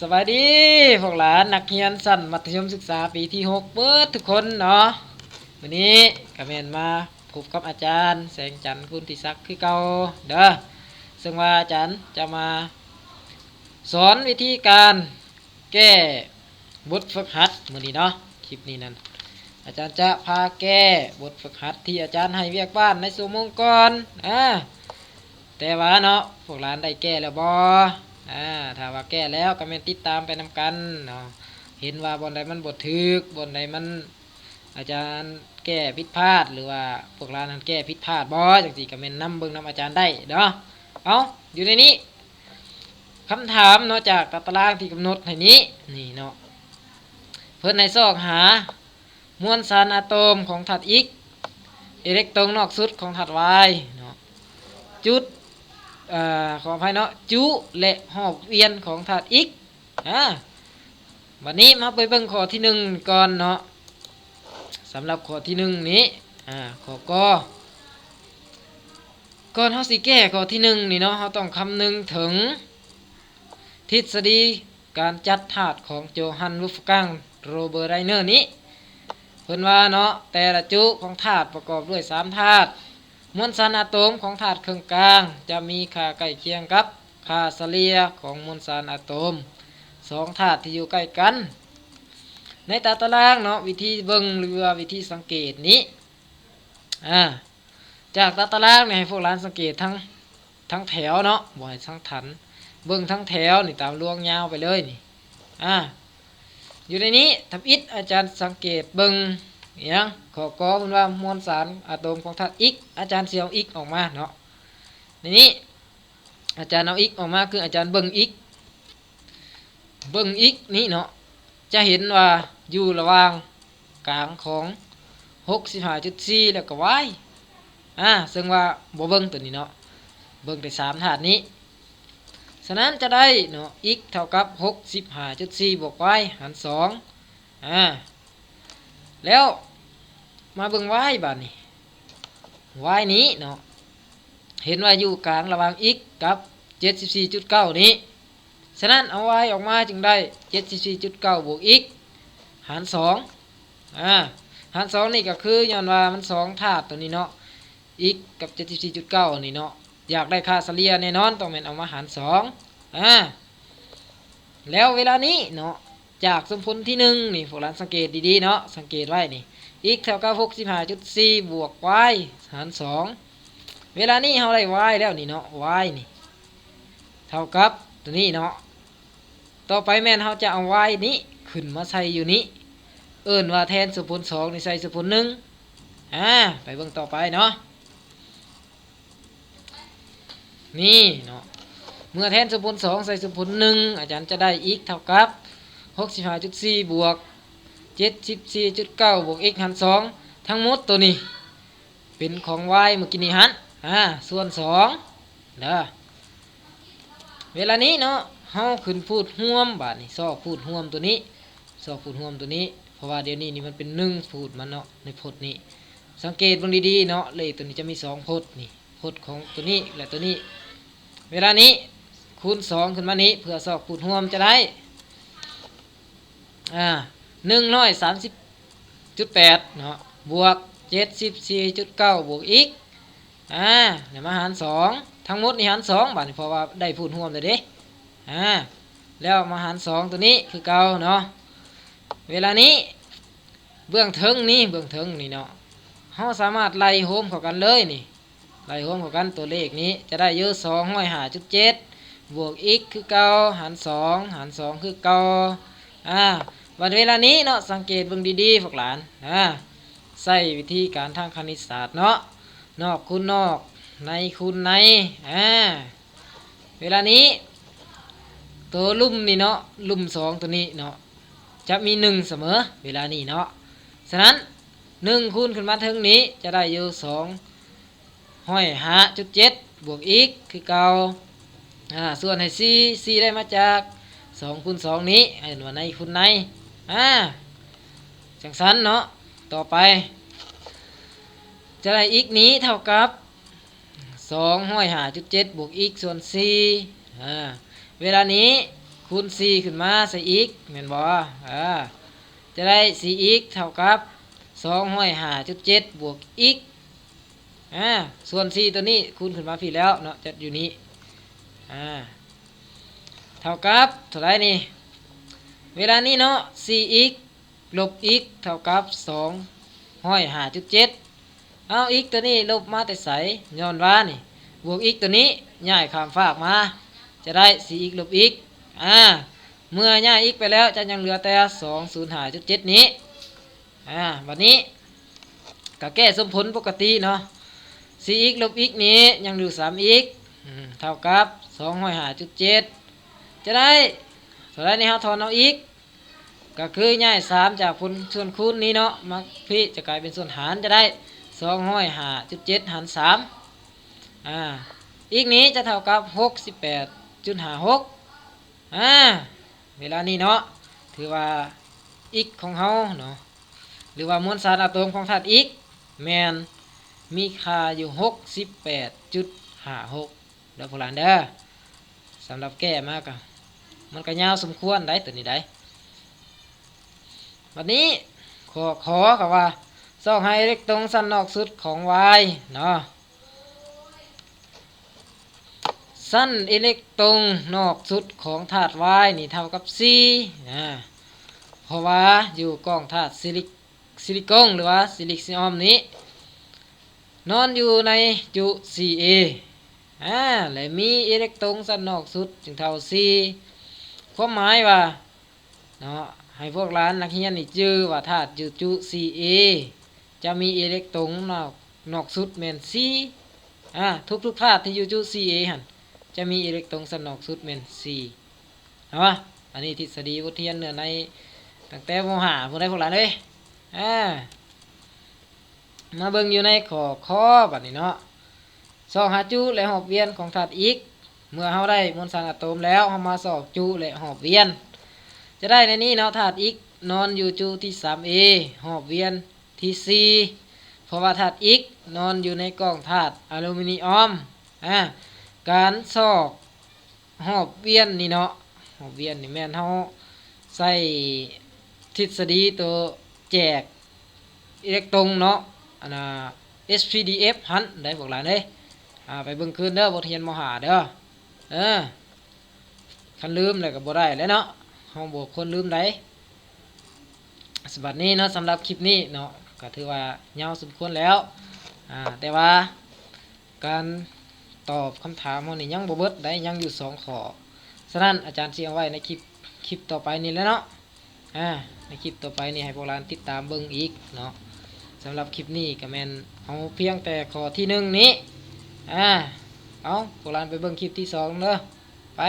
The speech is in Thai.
สวัสดีพวกหลานนักเรียนสั้นมัธยมศึกษาปีที่หกเบิดทุกคนเนาะวันนี้กระเมนมาพบกับอาจารย์ แสงจันทร์คุณทิศักดิ์คือเก่าเด้อซึ่งว่าอาจารย์จะมา สอนวิธีการแก้บทฝึกหัดมือนี้เนาะคลิปนี้นั่นอาจารย์จะพาแก้บทฝึกหัดที่อาจารย์ให้เวียกบ้านในสมงก่อนอ่าแต่ว่าเนาะพวกหลานได้แก้แล้วบ่ อ่าถ้าว่าแก้แล้วก็แม่นติดตามไปนำกันเนาะเห็นว่าบนใดมันบทถึกบนใดมันอาจารย์แก้ผิดพลาดหรือว่าพวกหลานั้นแก้ผิดพลาดบอจังสีก็แม่นนำเบิ่งนำอาจารย์ได้เนาะเอาอยู่ในนี้คำถามเนาะจากตารางที่กำหนดให้นี้นี่เนาะเพิ่นในซอกหามวลสารอะโตมของธาตุอิกอิเล็กตรอนนอกสุดของธาตุวายเนาะจุด อขออภัยเนาะจุและหอบเวียนของธาตุอิกอ่าวันนี้มาไปเบิ่งข้อที่หนึ่งก่อนเนาะสำหรับข้อที่หนึ่งนี้อ่าข้อกอก่อนเฮาสิแก้ข้อที่หนึ่งนี่เนาะเฮาต้องคำนึงถึง ทฤษฎีการจัดธาตุของโจฮันวูฟกังโรเบอร์ไรเนอร์นี้เพิ่นว่าเนาะแต่ละจุของธาตุประกอบด้วย3ธาตุ มวลสารอะโตมของธาตุเครื่องกลาง จะมีค่าใกล้เคียงกับค่าเฉลี่ยของมวลสารอะโตมสองธาตุที่อยู่ใกล้กัน ในตาตารางเนาะวิธีเบิ่งหรือว่าวิธีสังเกตนี้อ่าจากตาตารางเนี่ยให้พวกหลานสังเกตทั้งทั้งแถวเนาะบ่ให้ทั้งถัน เบิ่งทั้งแถวนี่ตามลวงยาวไปเลยนี่อ่าอยู่ในนี้ทับอิฐอาจารย์สังเกตเบิ่ง ยังขอกอมันว่ามวลสารอะโตมของธาตุอิกอาจารย์เสียวอิกออกมาเนาะในนี้อาจารย์เอาอิกออกมาคืออาจารย์เบิ่งอิกเบิ่งอิกนี่เนาะจะเห็นว่าอยู่ระหว่างกลางของ65.4แล้วก็ y อ่าซึ่งว่าบ่เบิ่งตัวนี้เนาะเบิ่งแต่สามธาตุนี้ฉะนั้นจะได้เนาะ x เท่ากับ 65.4บวก y หาร2อ่าแล้ว มาเบิ่ง y บาดนี้ y นี้เนาะเห็นว่าอยู่กลางระหว่าง x กับ74.9 นี้ ฉะนั้นเอา y ออกมาจึงได้ 74.9 บวก x หาร2อ่าหาร2นี่ก็คือย้อนว่ามัน2ธาตุตัวนี้เนาะ x กับ 74.9 นี่เนาะอยากได้ค่าเฉลี่ยแน่นอนต้องเป็นเอามาหารสองอ่าแล้วเวลานี้เนาะ จากสมผลที่หนึ่งนี่พวกเราสังเกตดีๆเนาะสังเกตไว้นี่ x เท่ากับ65.4บวก y หารสองเวลานี้เราได้ y แล้วนี่เนาะ y นี่เท่ากับตัวนี้เนาะต่อไปแม่นเราจะเอา y นี้ขึ้นมาใส่อยู่นี้เอิ้นว่าแทนสมผลสองนี่ใส่สมผลหนึ่งอ่าไปเบิ่งต่อไปเนาะนี่เนาะเมื่อแทนสมผลสองใส่สมผลหนึ่งอาจารย์จะได้อีกเท่ากับ หกสิบห้าจุดสี่บวกเจ็ดสิบสี่จุดเก้าบวก x หันสองทั้งหมดตัวนี้ เป็นของ y เมื่อกี้นี้หันอ่าส่วนสองเด้อเวลานี้เนาะเฮาขึ้นพูดห่วมบาทนี่ซอกพูดห่วมตัวนี้ซอกพูดห่วมตัวนี้ เพราะว่าเดี๋ยวนี้นี่มันเป็นหนึ่งพูดมันเนาะในพจน์นี้ สังเกตเบางดีๆเนาะเลขตัวนี้จะมีสองพจน์นี่พจน์ของตัวนี้และตัวนี้ เวลานี้คูณสองขึ้นมานี้เพื่อสอบคูณรวมจะได้ อ่าหนึ่งร้อยสามสิบจุดแปดเนาะบวกเจ็ดสิบสี่จุดเก้าบวกอีกอ่าเดี๋ยวมาหารสองทั้งหมดนี่หารสองบาทนี่เพราะว่าได้พูดรวมเลยเด้อ่าแล้วมาหารสองตัวนี้คือเก่าเนาะเวลานี้เบื้องเทิงนี้เบื้องเทิงนี่เนาะเราสามารถไล่โฮมเข้ากันเลยนี่ไล่รวมเขากันตัวเลขนี้จะได้เยอะสองห้อยหาจุดเจ็ดบวก x คือเก้าหารสองหารสองคือเก้าอ่า วันเวลานี้เนาะสังเกตเบิ่งดีๆพวกหลานอ่าใส่วิธีการทางคณิตศาสตร์เนาะนอกคูณนอกในคูณในอ่าเวลานี้ ตัวลุ่มนี่เนาะลุ่มสองตัวนี้เนาะจะมีหนึ่งเสมอเวลานี้เนาะฉะนั้นหนึ่งคูณขึ้นมาถึงนี้จะได้อยู่สองห้อยหาจุดเจ็ดบวกอีกคือเก่าอ่าส่วนให้ซีซีได้มาจากสองคูณสองนี้เห็นว่าในคูณใน อ่าจังสันเนาะต่อไป จะได้อีกนี้เท่ากับสองห้อยหาจุดเจ็ดบวกอีกส่วนสี่อ่าเวลานี้คูณ4ขึ้นมาใส่อีกแม่นบ่อ่าจะได้4อีกเท่ากับ205.7บวกอีกอ่าส่วน 4 ตัวนี้คูณขึ้นมาพี่แล้วเนาะจะอยู่นี้อ่าเท่ากับเท่าไรนี่ เวลานี้เนาะ4อีกลบอีกเท่ากับ205.7เอาอีกตัวนี้ลบมาแต่ใสย้อนว่านี่ บวกอีกตัวนี้ย้ายข้ามฝากมา จะได้4อีกลบอีกอ่า เมื่อย้ายอีกไปแล้วจะยังเหลือแต่205.7 นี้ อ่าวันนี้ก็แก้สมผลปกติเนาะ4อีกลบอีกนี้ยังเหลือ3อีกอืมเท่ากับ205.7 จะได้ เท่าไรนี่เราทอนเอาอีก ก็คือย้าย3จากผลส่วนคูณนี้เนาะมาพี่จะกลายเป็นส่วนหารจะได้205.7หาจุดเจ็ดหาร3อ่าอีกนี้จะเท่ากับ68.56อ่าเวลานี้เนาะถือว่าอีกของเฮาเนาะหรือว่ามวลสารอะตอมของธาตุอีกแมนมีค่าอยู่68.56เด้อพวกหลานเด้อสำหรับแก้มากอะ มันก็ยาวสมควรได้ตัวนี้ได้วันนี้ขอขอกับว่าซองให้เล็กตรงสั้นนอกสุดของ y เนาะสั้นอิเล็กตรงนอกสุดของธาตุ Y นี่เท่ากับ C อ่าเพราะว่าอยู่กล้องธาตุซิลิกซิลิคอนหรือว่าซิลิซิออมนี้ นอนอยู่ในจุ Ca อ่าและมีอิเล็กตรงสั้นนอกสุดจึงเท่า C ความหมายว่าเนาะให้พวกร้านนักเรียนนี่จื้อว่าธาตุอยู่จุ Ca จะมีอิเล็กตรงนอกนอกสุดแม่น C อ่าทุกทุกๆธาตุที่อยู่จุ Ca หั่นจะมีอิเล็กตรอนสนอกสุดเป็น4เนาะอันนี้ทฤษฎีวุฒิเทียนเนื้อในตั้งแต่โมหาพวกได้พวกหลานเลยอ่ามาเบิ่งอยู่ในขอข้อบัดนี้เนาะสองหาจุและหอบเวียนของธาตุอีก เมื่อเฮาได้มวลสารอะตอมแล้วเฮามาสอบจุและหอบเวียน จะได้ในนี้เนาะธาตุอีกนอนอยู่จุที่ 3a หอบเวียนที่ 4 เพราะว่าธาตุอีกนอนอยู่ในกล่องธาตุอลูมิเนียมอ่าการซอกหอบเวียนนี่เนาะหอบเวียนนี่แม่นเฮาใส่ทฤษฎีตัวแจกอิเล็กตรอนเนาะอันน่ะ SPDF หันได้บอกหลานเด้อ่าไปเบิ่งคืนเด้อบทเรียนมหาเด้อ เออคันลืมแล้วก็บ่ได้แล้วเนาะเฮาบ่คนลืมได้สบัดนี้เนาะสำหรับคลิปนี้เนาะก็ถือว่ายาสมควรแล้วอ่าแต่ว่าการตอบคำถามมันนี่ยังบ่เบิดได้ยังอยู่สองข้อฉะนั้นอาจารย์สิเอาไว้ในคลิปคลิปต่อไปนี่แล้วเนาะอ่าในคลิปต่อไปนี่ให้พวกเราติดตามเบิ่งอีกเนาะสำหรับคลิปนี้ก็แม่นเอาเพียงแต่ข้อที่หนึ่งนี้อ่า เอาพวกเราไปเบิ่งคลิปที่สองเด้อไป